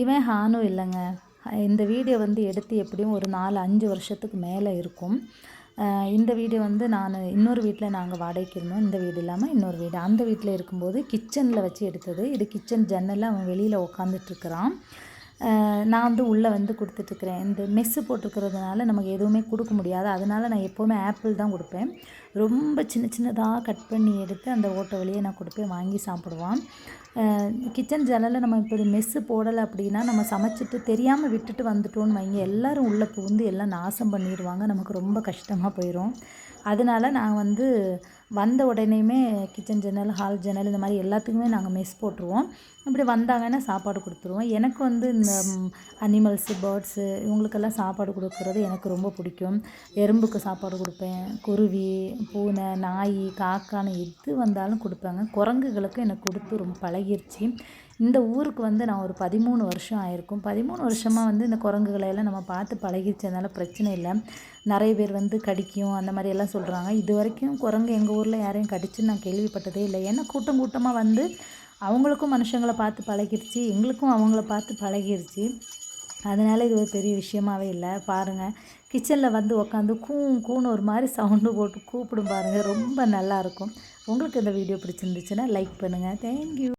இவன் ஹானும் இல்லைங்க. இந்த வீடியோ வந்து எடுத்து எப்படியும் ஒரு நாலு அஞ்சு வருஷத்துக்கு மேலே இருக்கும். இந்த வீடியோ வந்து நான் இன்னொரு வீட்டில் நாங்கள் வாடகைக்கு இருந்தோம். இந்த வீடு இல்லாமல் இன்னொரு வீடு. அந்த வீட்டில் இருக்கும்போது கிச்சனில் வச்சு எடுத்தது. இது கிச்சன் ஜன்னலில் அவன் வெளியில் உட்காந்துட்ருக்குறான் நான் வந்து உள்ளே வந்து கொடுத்துட்ருக்குறேன் இந்த மெஸ்ஸு போட்டிருக்கிறதுனால நமக்கு எதுவுமே கொடுக்க முடியாது. அதனால நான் எப்போவுமே ஆப்பிள் தான் கொடுப்பேன். ரொம்ப சின்ன சின்னதாக கட் பண்ணி எடுத்து அந்த ஓட்டை வழியே நான் கொடுப்பேன். வாங்கி சாப்பிடுவான். கிச்சன் ஜன்னலில் நம்ம இப்போ மெஸ்ஸு போடலை அப்படின்னா நம்ம சமைச்சிட்டு தெரியாமல் விட்டுட்டு வந்துட்டோன்னு வைங்க. எல்லோரும் உள்ளே புகுந்து எல்லாம் நாசம் பண்ணிடுவாங்க. நமக்கு ரொம்ப கஷ்டமாக போயிடும் அதனால நான் வந்து வந்த உடனேயுமே கிச்சன் ஜன்னல் ஹால் ஜன்னல் இந்த மாதிரி எல்லாத்துக்குமே நாங்கள் மெஸ் போட்டுருவோம். அப்படி வந்தாங்கன்னா சாப்பாடு கொடுத்துருவோம். எனக்கு வந்து இந்த அனிமல்ஸு பேர்ட்ஸு இவங்களுக்கெல்லாம் சாப்பாடு கொடுக்குறது எனக்கு ரொம்ப பிடிக்கும். எறும்புக்கு சாப்பாடு கொடுப்பேன். குருவி பூனை நாய் காக்கான்னு எது வந்தாலும் கொடுப்பேங்க. குரங்குகளுக்கும் எனக்கு கொடுத்து ரொம்ப பழகிருச்சு. இந்த ஊருக்கு வந்து நான் ஒரு பதிமூணு வருஷம் ஆயிருக்கும். பதிமூணு வருஷமாக வந்து இந்த குரங்குகளையெல்லாம் நம்ம பார்த்து பழகிருச்சதுனால பிரச்சனை இல்லை. நிறைய பேர் வந்து கடிக்கும் அந்த மாதிரி எல்லாம் சொல்கிறாங்க இது வரைக்கும் குரங்கு எங்கள் ஊரில் யாரையும் கடிச்சுன்னு நான் கேள்விப்பட்டதே இல்லை. ஏன்னா கூட்டம் கூட்டமாக வந்து அவங்களுக்கும் மனுஷங்களை பார்த்து பழகிருச்சு எங்களுக்கும் அவங்கள பார்த்து பழகிருச்சு. அதனால் இது ஒரு பெரிய விஷயமாவே இல்லை. பாருங்கள் கிச்சனில் வந்து உட்காந்து கூ கூன்னு ஒரு மாதிரி சவுண்டு போட்டு கூப்பிடும் பாருங்கள் ரொம்ப நல்லாயிருக்கும் உங்களுக்கு இந்த வீடியோ பிடிச்சிருந்துச்சுன்னா லைக் பண்ணுங்கள் தேங்க்யூ